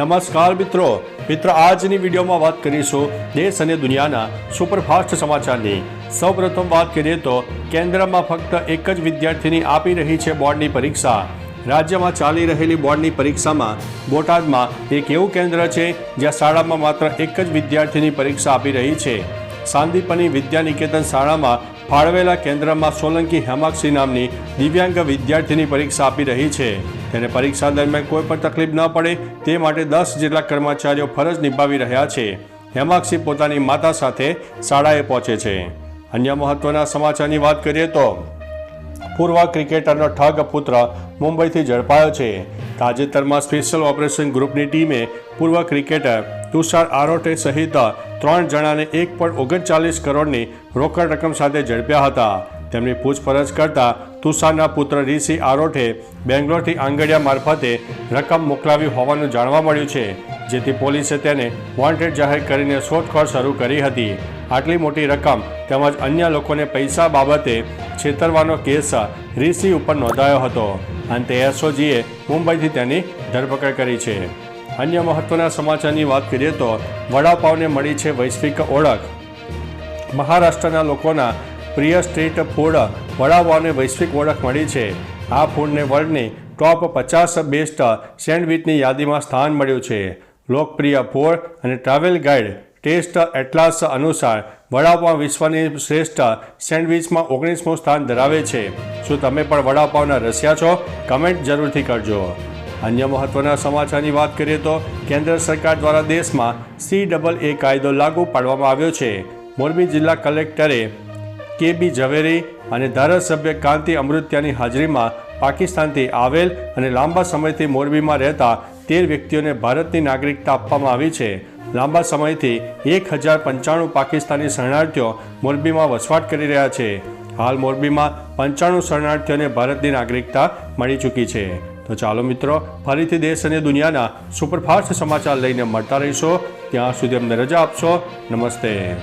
નમસ્કાર મિત્રો. મિત્ર, આજની વિડીયોમાં વાત કરીશું દેશ અને દુનિયાના સુપરફાસ્ટ સમાચારની. સૌપ્રથમ વાત કરીએ તો, કેન્દ્રમાં ફક્ત એક જ વિદ્યાર્થીની આપી રહી છે બોર્ડની પરીક્ષા. રાજ્યમાં ચાલી રહેલી બોર્ડની પરીક્ષામાં બોટાદમાં એક એવું કેન્દ્ર છે, જ્યાં શાળામાં માત્ર એક જ વિદ્યાર્થીની પરીક્ષા આપી રહી છે. સાંદીપની વિદ્યાનિકેતન શાળામાં ફાળવેલા કેન્દ્રમાં સોલંકી હેમાક્ષી નામની દિવ્યાંગ વિદ્યાર્થીની પરીક્ષા આપી રહી છે. તેને પરીક્ષા દરમિયાન કોઈ પણ તકલીફ ન પડે તે માટે દસ જેટલા કર્મચારીઓ ફરજ નિભાવી રહ્યા છે. હેમાક્ષી પોતાની માતા સાથે શાળાએ પહોંચે છે. અન્ય મહત્વના સમાચારની વાત કરીએ તો, પૂર્વ ક્રિકેટરનો ઠગ પુત્ર મુંબઈથી ઝડપાયો છે. તાજેતરમાં સ્પેશિયલ ઓપરેશન ગ્રુપની ટીમે પૂર્વ ક્રિકેટર તુષાર આરોટે સહિત ત્રણ જણાને એક પોઈન્ટ ઓગણચાલીસ કરોડની રોકડ રકમ સાથે ઝડપ્યા હતા. તેમની પૂછપરછ કરતા તુષારના પુત્ર રિષિ આરોઠે બેંગ્લોરથી આંગડિયા મારફતે રકમ મોકલાવી હોવાનું જાણવા મળ્યું છે, જેથી પોલીસે તેને વોન્ટેડ જાહેર કરીને શોધખોળ શરૂ કરી હતી. આટલી મોટી રકમ તેમજ અન્ય લોકોને પૈસા બાબતે છેતરવાનો કેસ રિષિ ઉપર નોંધાયો હતો. અંતે એસઓજીએ મુંબઈથી તેની ધરપકડ કરી છે. અન્ય મહત્વના સમાચારની વાત કરીએ તો વડાપાવને મળી છે વૈશ્વિક ઓળખ. મહારાષ્ટ્રના લોકોના પ્રિય સ્ટ્રીટ ફૂડ વડાપાવને વૈશ્વિક ઓળખ મળી છે. આ ફૂડને વર્લ્ડની ટોપ પચાસ બેસ્ટ સેન્ડવિચની યાદીમાં સ્થાન મળ્યું છે. લોકપ્રિય ફૂડ અને ટ્રાવેલ ગાઈડ ટેસ્ટ એટલાસ અનુસાર વડાપાવ વિશ્વની શ્રેષ્ઠ સેન્ડવિચમાં ઓગણીસમું સ્થાન ધરાવે છે. શું તમે પણ વડાપાવના રસ્યા છો? કમેન્ટ જરૂરથી કરજો. અન્ય મહત્વના સમાચારની વાત કરીએ તો કેન્દ્ર સરકાર દ્વારા દેશમાં સી ડબલ એ કાયદો લાગુ પાડવામાં આવ્યો છે. મોરબી જિલ્લા કલેક્ટરે કે બી ઝવેરી અને ધારાસભ્ય કાંતિ અમૃત્યાની હાજરીમાં પાકિસ્તાનથી આવેલ અને લાંબા સમયથી મોરબીમાં રહેતા તેર વ્યક્તિઓને ભારતની નાગરિકતા આપવામાં આવી છે. લાંબા સમયથી એક હજાર પંચાણું પાકિસ્તાની શરણાર્થીઓ મોરબીમાં વસવાટ કરી રહ્યા છે. હાલ મોરબીમાં પંચાણું શરણાર્થીઓને ભારતની નાગરિકતા મળી ચૂકી છે. તો ચાલો મિત્રો, ફરીથી દેશ અને દુનિયાના સુપરફાસ્ટ સમાચાર લઈને મળતા રહીશો. ત્યાં સુધી અમને રજા આપશો. નમસ્તે.